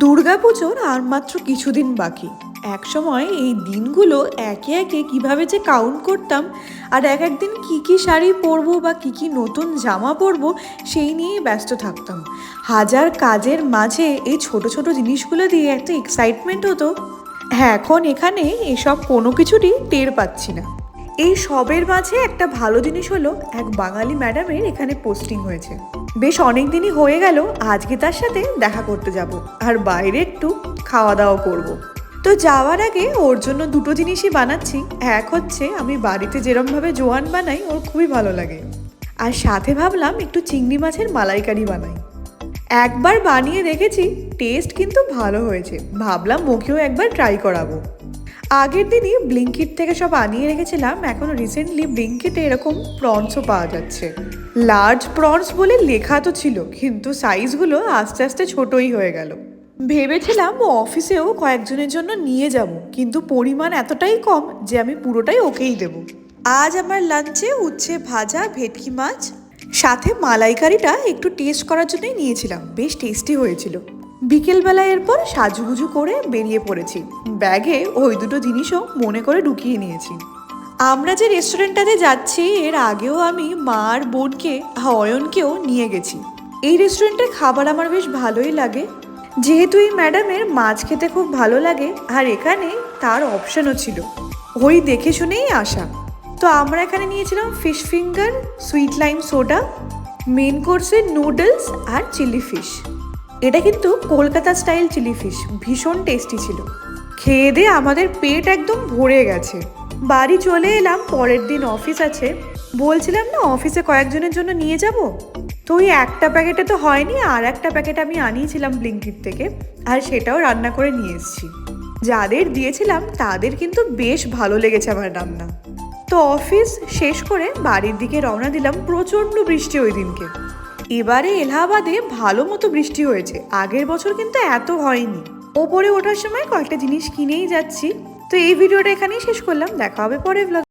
দুর্গাপুজোর আর মাত্র কিছুদিন বাকি। এক সময় এই দিনগুলো একে একে কীভাবে যে কাউন্ট করতাম আর এক একদিন কি কি শাড়ি পরবো বা কি কি নতুন জামা পরবো, সেই নিয়েই ব্যস্ত থাকতাম। হাজার কাজের মাঝে এই ছোট ছোট জিনিসগুলো দিয়ে একটা এক্সাইটমেন্ট হতো। হ্যাঁ এখন এখানে এসব কোনো কিছুরই টের পাচ্ছি না। এই সবের মাঝে একটা ভালো জিনিস হলো, এক বাঙালি ম্যাডামের এখানে পোস্টিং হয়েছে। বেশ অনেক দিনই হয়ে গেল, আজকে তার সাথে দেখা করতে যাব, আর বাইরে একটু খাওয়া দাওয়া করব। তো যাওয়ার আগে ওর জন্য দুটো জিনিসই বানাচ্ছি। এক হচ্ছে, আমি বাড়িতে যেরমভাবে জোয়ান বানাই, ওর খুবই ভালো লাগে। আর সাথে ভাবলাম, একটু চিংড়ি মাছের মালাইকারি বানাই। একবার বানিয়ে দেখেছি টেস্ট কিন্তু ভালো হয়েছে। ভাবলাম ওকেও একবার ট্রাই করাবো। আগের দিনই ব্লিঙ্কিট থেকে সব আনিয়ে রেখেছিলাম, এখন রিসেন্টলি ব্লিঙ্কিটে এরকম প্রনসও পাওয়া যাচ্ছে। লার্জ প্রনস বলে লেখা তো ছিল, কিন্তু সাইজগুলো আস্তে আস্তে ছোটই হয়ে গেল। ভেবেছিলাম ও অফিসেও কয়েকজনের জন্য নিয়ে যাব, কিন্তু পরিমাণ এতটাই কম যে আমি পুরোটাই ওকেই দেব। আজ আমার লাঞ্চে উচ্ছে ভাজা ভেটকি মাছ, সাথে মালাইকারিটা একটু টেস্ট করার জন্যই নিয়েছিলাম, বেশ টেস্টি হয়েছিল। বিকেলবেলা এরপর সাজুগুজু করে বেরিয়ে পড়েছি। ব্যাগে ওই দুটো জিনিসও মনে করে ঢুকিয়ে নিয়েছি। আমরা যে রেস্টুরেন্টটাতে যাচ্ছি, এর আগেও আমি মা আর বোনকে, অয়নকেও নিয়ে গেছি। এই রেস্টুরেন্টের খাবার আমার বেশ ভালোই লাগে। যেহেতু এই ম্যাডামের মাছ খেতে খুব ভালো লাগে, আর এখানে তার অপশনও ছিল। ওই দেখে শুনেই আসা তো আমরা এখানে নিয়েছিলাম fish finger, sweet lime soda, main কোর্সে নুডলস আর চিলি ফিশ। এটা কিন্তু কলকাতা স্টাইল চিলি ফিশ, ভীষণ টেস্টি ছিল। খেয়ে দিয়ে আমাদের পেট একদম ভরে গেছে। বাড়ি চলে এলাম, পরের দিন অফিস আছে। বলছিলাম না, অফিসে কয়েকজনের জন্য নিয়ে যাব? তো ওই একটা প্যাকেটে তো হয়নি, আর একটা প্যাকেট আমি আনিয়েছিলাম ব্লিঙ্কিট থেকে, আর সেটাও রান্না করে নিয়ে এসেছি। যাদের দিয়েছিলাম, তাদের কিন্তু বেশ ভালো লেগেছে আমার রান্না। তো অফিস শেষ করে বাড়ির দিকে রওনা দিলাম, প্রচণ্ড বৃষ্টি ওই দিনকে। এবারে এলাহাবাদে ভালো মতো বৃষ্টি হয়েছে। আগের বছর কিন্তু এত হয়নি। ওপরে ওঠার সময় কয়েকটা জিনিস কিনেই যাচ্ছি। তো এই ভিডিওটা এখানেই শেষ করলাম। দেখা হবে পরে